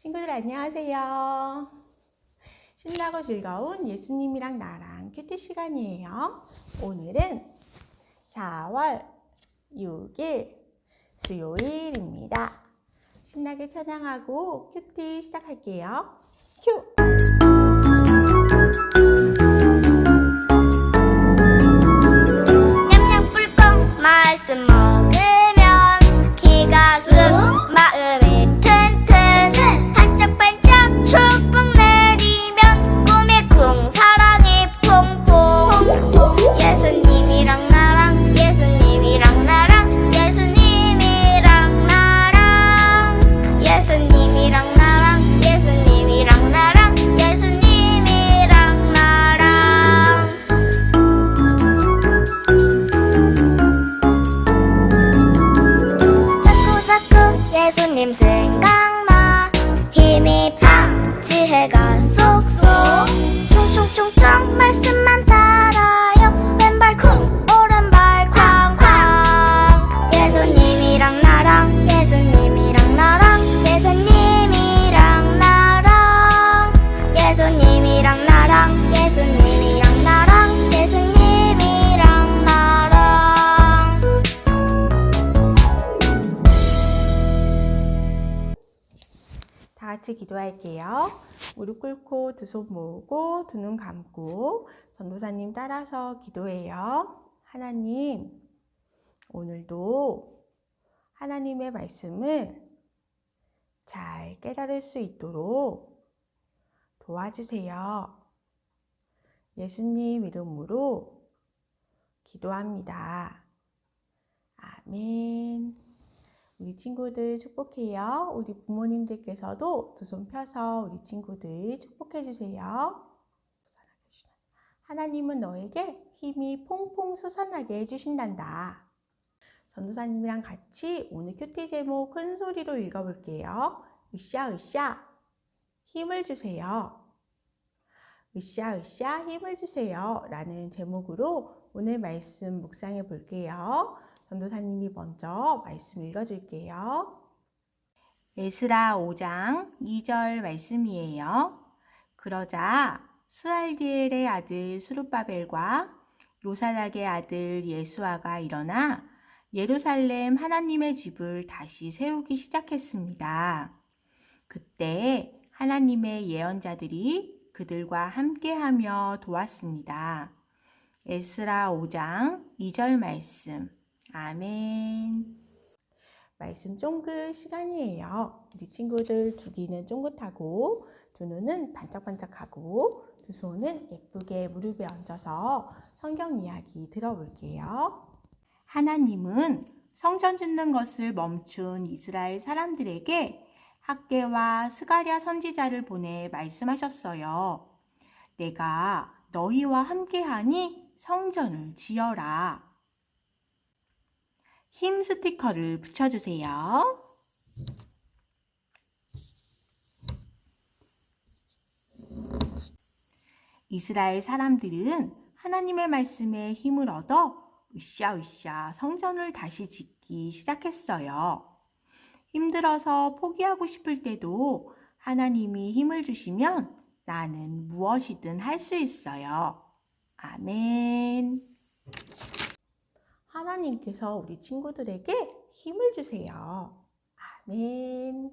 친구들 안녕하세요. 신나고 즐거운 예수님이랑 나랑 큐티 시간이에요. 오늘은 4월 6일 수요일입니다. 신나게 찬양하고 큐티 시작할게요. 큐! 기도할게요. 무릎 꿇고 두 손 모으고 두 눈 감고 전도사님 따라서 기도해요. 하나님, 오늘도 하나님의 말씀을 잘 깨달을 수 있도록 도와주세요. 예수님 이름으로 기도합니다. 아멘. 우리 친구들 축복해요. 우리 부모님들께서도 두 손 펴서 우리 친구들 축복해 주세요. 하나님은 너에게 힘이 퐁퐁 솟아나게 해주신단다. 전도사님이랑 같이 오늘 큐티 제목 큰 소리로 읽어볼게요. 으쌰으쌰 힘을 주세요. 으쌰으쌰 힘을 주세요. 라는 제목으로 오늘 말씀 묵상해 볼게요. 전도사님이 먼저 말씀 읽어줄게요. 에스라 5장 2절 말씀이에요. 그러자 스알디엘의 아들 수룹바벨과 요사닥의 아들 예수아가 일어나 예루살렘 하나님의 집을 다시 세우기 시작했습니다. 그때 하나님의 예언자들이 그들과 함께하며 도왔습니다. 에스라 5장 2절 말씀. 아멘. 말씀 쫑긋 시간이에요. 우리 친구들 두 귀는 쫑긋하고 두 눈은 반짝반짝하고 두 손은 예쁘게 무릎에 얹어서 성경 이야기 들어볼게요. 하나님은 성전 짓는 것을 멈춘 이스라엘 사람들에게 학계와 스가랴 선지자를 보내 말씀하셨어요. 내가 너희와 함께하니 성전을 지어라. 힘 스티커를 붙여주세요. 이스라엘 사람들은 하나님의 말씀에 힘을 얻어 으쌰으쌰 성전을 다시 짓기 시작했어요. 힘들어서 포기하고 싶을 때도 하나님이 힘을 주시면 나는 무엇이든 할 수 있어요. 아멘. 하나님께서 우리 친구들에게 힘을 주세요. 아멘.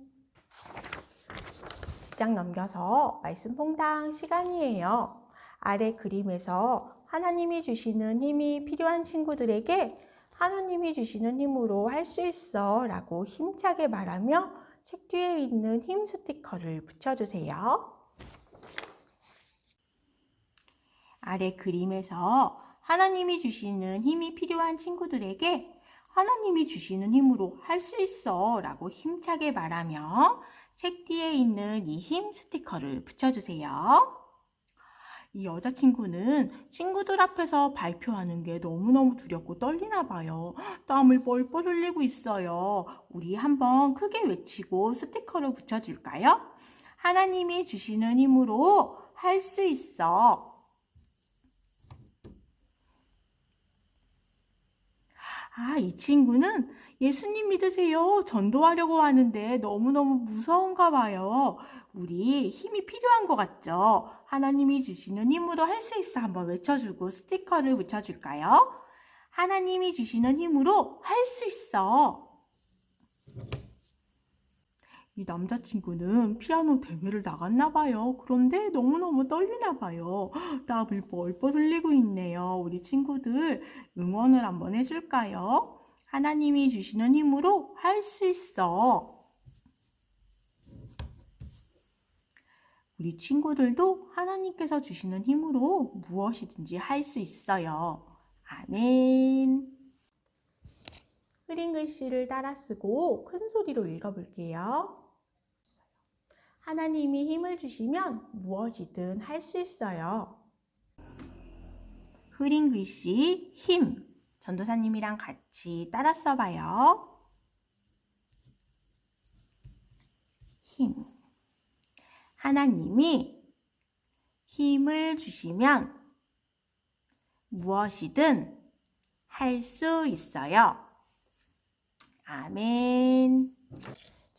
뒷장 넘겨서 말씀 퐁당 시간이에요. 아래 그림에서 하나님이 주시는 힘이 필요한 친구들에게 하나님이 주시는 힘으로 할 수 있어 라고 힘차게 말하며 책 뒤에 있는 힘 스티커를 붙여주세요. 아래 그림에서 하나님이 주시는 힘이 필요한 친구들에게 하나님이 주시는 힘으로 할 수 있어 라고 힘차게 말하며 책 뒤에 있는 이 힘 스티커를 붙여주세요. 이 여자친구는 친구들 앞에서 발표하는 게 너무너무 두렵고 떨리나 봐요. 땀을 뻘뻘 흘리고 있어요. 우리 한번 크게 외치고 스티커를 붙여줄까요? 하나님이 주시는 힘으로 할 수 있어. 아, 이 친구는 예수님 믿으세요. 전도하려고 하는데 너무너무 무서운가 봐요. 우리 힘이 필요한 것 같죠? 하나님이 주시는 힘으로 할 수 있어. 한번 외쳐주고 스티커를 붙여줄까요? 하나님이 주시는 힘으로 할 수 있어. 이 남자친구는 피아노 대회를 나갔나 봐요. 그런데 너무너무 떨리나 봐요. 땀을 뻘뻘 흘리고 있네요. 우리 친구들 응원을 한번 해줄까요? 하나님이 주시는 힘으로 할 수 있어. 우리 친구들도 하나님께서 주시는 힘으로 무엇이든지 할 수 있어요. 아멘. 흐린 글씨를 따라 쓰고 큰 소리로 읽어볼게요. 하나님이 힘을 주시면 무엇이든 할 수 있어요. 흐린 글씨 힘. 전도사님이랑 같이 따라 써봐요. 힘. 하나님이 힘을 주시면 무엇이든 할 수 있어요. 아멘.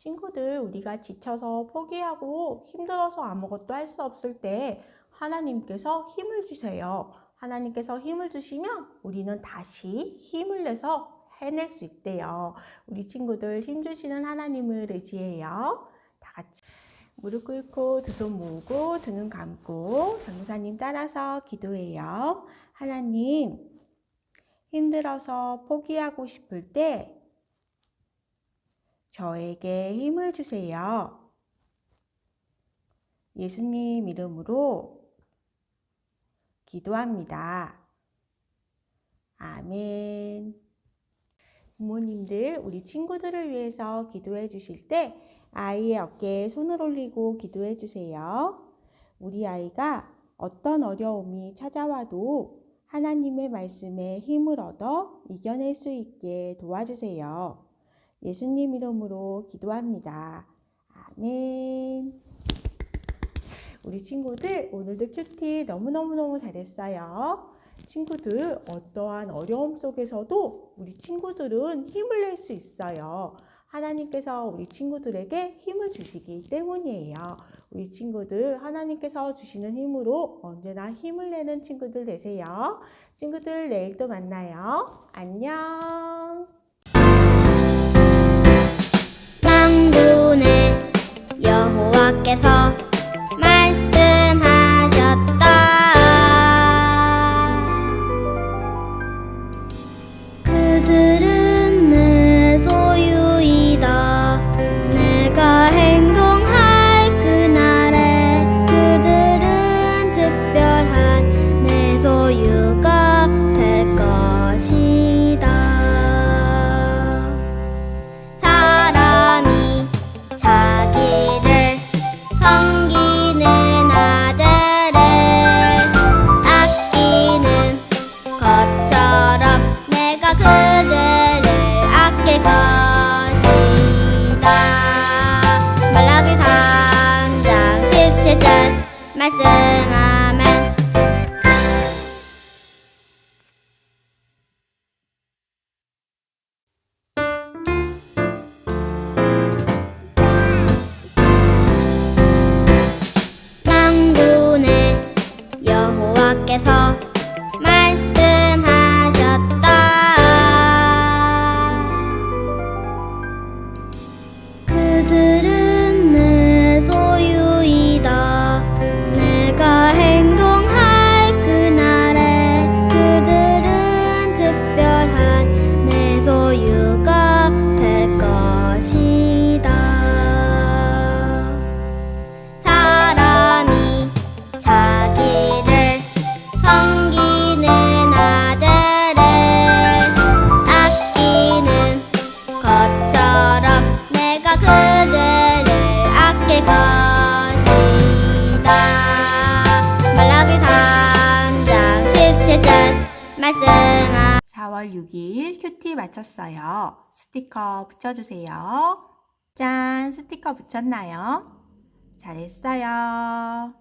친구들, 우리가 지쳐서 포기하고 힘들어서 아무것도 할 수 없을 때 하나님께서 힘을 주세요. 하나님께서 힘을 주시면 우리는 다시 힘을 내서 해낼 수 있대요. 우리 친구들 힘 주시는 하나님을 의지해요. 다 같이 무릎 꿇고 두 손 모으고 두 눈 감고 전도사님 따라서 기도해요. 하나님, 힘들어서 포기하고 싶을 때 저에게 힘을 주세요. 예수님 이름으로 기도합니다. 아멘. 부모님들, 우리 친구들을 위해서 기도해 주실 때 아이의 어깨에 손을 올리고 기도해 주세요. 우리 아이가 어떤 어려움이 찾아와도 하나님의 말씀에 힘을 얻어 이겨낼 수 있게 도와주세요. 예수님 이름으로 기도합니다. 아멘. 우리 친구들 오늘도 큐티 너무너무너무 잘했어요. 친구들 어떠한 어려움 속에서도 우리 친구들은 힘을 낼 수 있어요. 하나님께서 우리 친구들에게 힘을 주시기 때문이에요. 우리 친구들 하나님께서 주시는 힘으로 언제나 힘을 내는 친구들 되세요. 친구들 내일 또 만나요. 안녕. 여호와께서 큐티 마쳤어요. 스티커 붙여주세요. 짠! 스티커 붙였나요? 잘했어요.